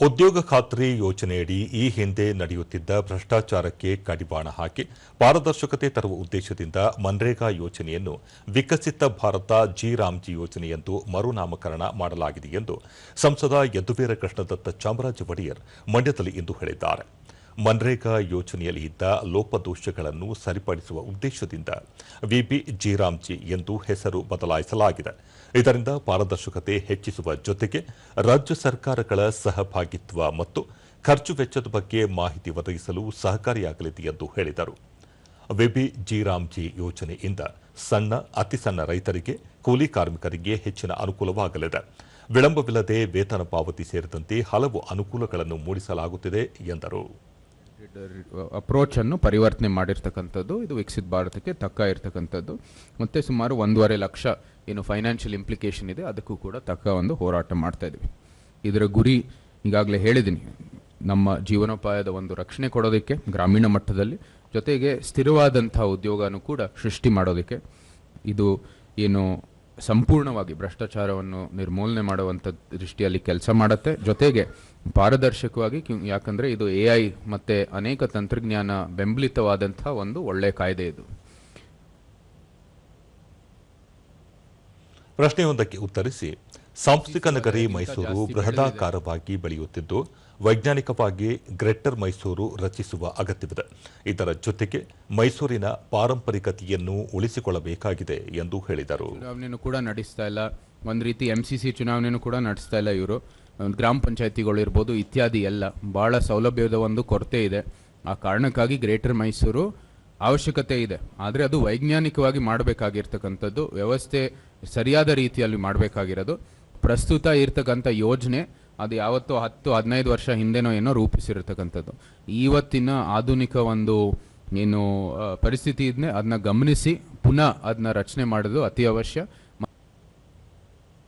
ಉದ್ಯೋಗ ಖಾತ್ರಿ ಯೋಜನೆಯಡಿ ಈ ಹಿಂದೆ ನಡೆಯುತ್ತಿದ್ದ ಭ್ರಷ್ಟಾಚಾರಕ್ಕೆ ಕಡಿವಾಣ ಹಾಕಿ ಪಾರದರ್ಶಕತೆ ತರುವ ಉದ್ದೇಶದಿಂದ ಮನ್ರೇಗಾ ಯೋಜನೆಯನ್ನು ವಿಕಸಿತ ಭಾರತ ಜಿ ರಾಮ್ಜಿ ಯೋಜನೆ ಎಂದು ಮರುನಾಮಕರಣ ಮಾಡಲಾಗಿದೆ ಎಂದು ಸಂಸದ ಯದುವೀರ ಕೃಷ್ಣದತ್ತ ಚಾಮರಾಜ ಒಡೆಯರ್ ಮಂಡ್ಯದಲ್ಲಿ ಇಂದು ಹೇಳಿದ್ದಾರೆ. ಮನ್ರೇಗಾ ಯೋಜನೆಯಲ್ಲಿ ಇದ್ದ ಲೋಪದೋಷಗಳನ್ನು ಸರಿಪಡಿಸುವ ಉದ್ದೇಶದಿಂದ ವಿಬಿ ಜಿರಾಮ್ಜಿ ಎಂದು ಹೆಸರು ಬದಲಾಯಿಸಲಾಗಿದೆ. ಇದರಿಂದ ಪಾರದರ್ಶಕತೆ ಹೆಚ್ಚಿಸುವ ಜೊತೆಗೆ ರಾಜ್ಯ ಸರ್ಕಾರಗಳ ಸಹಭಾಗಿತ್ವ ಮತ್ತು ಖರ್ಚು ವೆಚ್ಚದ ಬಗ್ಗೆ ಮಾಹಿತಿ ಒದಗಿಸಲು ಸಹಕಾರಿಯಾಗಲಿದೆ ಎಂದು ಹೇಳಿದರು. ವಿಬಿ ಜಿರಾಮ್ಜಿ ಯೋಜನೆಯಿಂದ ಸಣ್ಣ ಅತಿ ಸಣ್ಣ ರೈತರಿಗೆ, ಕೂಲಿ ಕಾರ್ಮಿಕರಿಗೆ ಹೆಚ್ಚಿನ ಅನುಕೂಲವಾಗಲಿದೆ. ವಿಳಂಬವಿಲ್ಲದೆ ವೇತನ ಪಾವತಿ ಸೇರಿದಂತೆ ಹಲವು ಅನುಕೂಲಗಳನ್ನು ಮೂಡಿಸಲಾಗುತ್ತಿದೆ ಎಂದರು. ಅಪ್ರೋಚ್ ಅನ್ನು ಪರಿವರ್ತನೆ ಮಾಡಿರ್ತಕ್ಕಂಥದ್ದು, ಇದು ವಿಕಸಿತ ಭಾರತಕ್ಕೆ ತಕ್ಕ ಇರ್ತಕ್ಕಂಥದ್ದು. ಮತ್ತೆ ಸುಮಾರು ಒಂದೂವರೆ ಲಕ್ಷ ಏನು ಫೈನಾನ್ಷಿಯಲ್ ಇಂಪ್ಲಿಕೇಶನ್ ಇದೆ, ಅದಕ್ಕೂ ಕೂಡ ತಕ್ಕ ಒಂದು ಹೋರಾಟ ಮಾಡ್ತಾ ಇದ್ವಿ. ಇದರ ಗುರಿ ಈಗಾಗಲೇ ಹೇಳಿದ್ದೀನಿ. ನಮ್ಮ ಜೀವನೋಪಾಯದ ಒಂದು ರಕ್ಷಣೆ ಕೊಡೋದಕ್ಕೆ, ಗ್ರಾಮೀಣ ಮಟ್ಟದಲ್ಲಿ, ಜೊತೆಗೆ ಸ್ಥಿರವಾದಂಥ ಉದ್ಯೋಗನೂ ಕೂಡ ಸೃಷ್ಟಿ ಮಾಡೋದಕ್ಕೆ. ಇದು ಏನು ಸಂಪೂರ್ಣವಾಗಿ ಭ್ರಷ್ಟಾಚಾರವನ್ನು ನಿರ್ಮೂಲನೆ ಮಾಡುವಂಥ ದೃಷ್ಟಿಯಲ್ಲಿ ಕೆಲಸ ಮಾಡುತ್ತೆ. ಜೊತೆಗೆ ಪಾರದರ್ಶಕವಾಗಿ ಯಾಕಂದರೆ ಇದು ಎ ಐ ಮತ್ತು ಅನೇಕ ತಂತ್ರಜ್ಞಾನ ಬೆಂಬಲಿತವಾದಂಥ ಒಂದು ಒಳ್ಳೆಯ ಕಾಯ್ದೆ ಇದು. ಪ್ರಶ್ನೆಯೊಂದಕ್ಕೆ ಉತ್ತರಿಸಿ ಸಾಂಸ್ಥಿಕ ನಗರಿ ಮೈಸೂರು ಬೃಹದಾಕಾರವಾಗಿ ಬೆಳೆಯುತ್ತಿದ್ದು, ವೈಜ್ಞಾನಿಕವಾಗಿ ಗ್ರೇಟರ್ ಮೈಸೂರು ರಚಿಸುವ ಅಗತ್ಯವಿದೆ. ಇದರ ಜೊತೆಗೆ ಮೈಸೂರಿನ ಪಾರಂಪರಿಕತೆಯನ್ನು ಉಳಿಸಿಕೊಳ್ಳಬೇಕಾಗಿದೆ ಎಂದು ಹೇಳಿದರು. ಚುನಾವಣೆಯನ್ನು ಕೂಡ ನಡೆಸ್ತಾ ಇಲ್ಲ. ಒಂದು ರೀತಿ ಎಂ ಸಿ ಸಿ ಚುನಾವಣೆಯನ್ನು ಕೂಡ ನಡೆಸ್ತಾ ಇಲ್ಲ ಇವರು. ಗ್ರಾಮ ಪಂಚಾಯತಿಗಳು ಇರ್ಬೋದು, ಇತ್ಯಾದಿ ಎಲ್ಲ. ಭಾಳ ಸೌಲಭ್ಯದ ಒಂದು ಕೊರತೆ ಇದೆ. ಆ ಕಾರಣಕ್ಕಾಗಿ ಗ್ರೇಟರ್ ಮೈಸೂರು ಅವಶ್ಯಕತೆ ಇದೆ. ಆದರೆ ಅದು ವೈಜ್ಞಾನಿಕವಾಗಿ ಮಾಡಬೇಕಾಗಿರ್ತಕ್ಕಂಥದ್ದು, ವ್ಯವಸ್ಥೆ ಸರಿಯಾದ ರೀತಿಯಲ್ಲಿ ಮಾಡಬೇಕಾಗಿರೋದು. ಪ್ರಸ್ತುತ ಇರ್ತಕ್ಕಂಥ ಯೋಜನೆ ಅದು ಯಾವತ್ತೋ ಹತ್ತು, ಹದಿನೈದು ವರ್ಷ ಹಿಂದೆನೋ ಏನೋ ರೂಪಿಸಿರ್ತಕ್ಕಂಥದ್ದು. ಇವತ್ತಿನ ಆಧುನಿಕ ಒಂದು ಏನು ಪರಿಸ್ಥಿತಿ ಇದನ್ನೇ ಅದನ್ನ ಗಮನಿಸಿ, ಪುನಃ ಅದನ್ನ ರಚನೆ ಮಾಡೋದು ಅತಿ ಅವಶ್ಯ.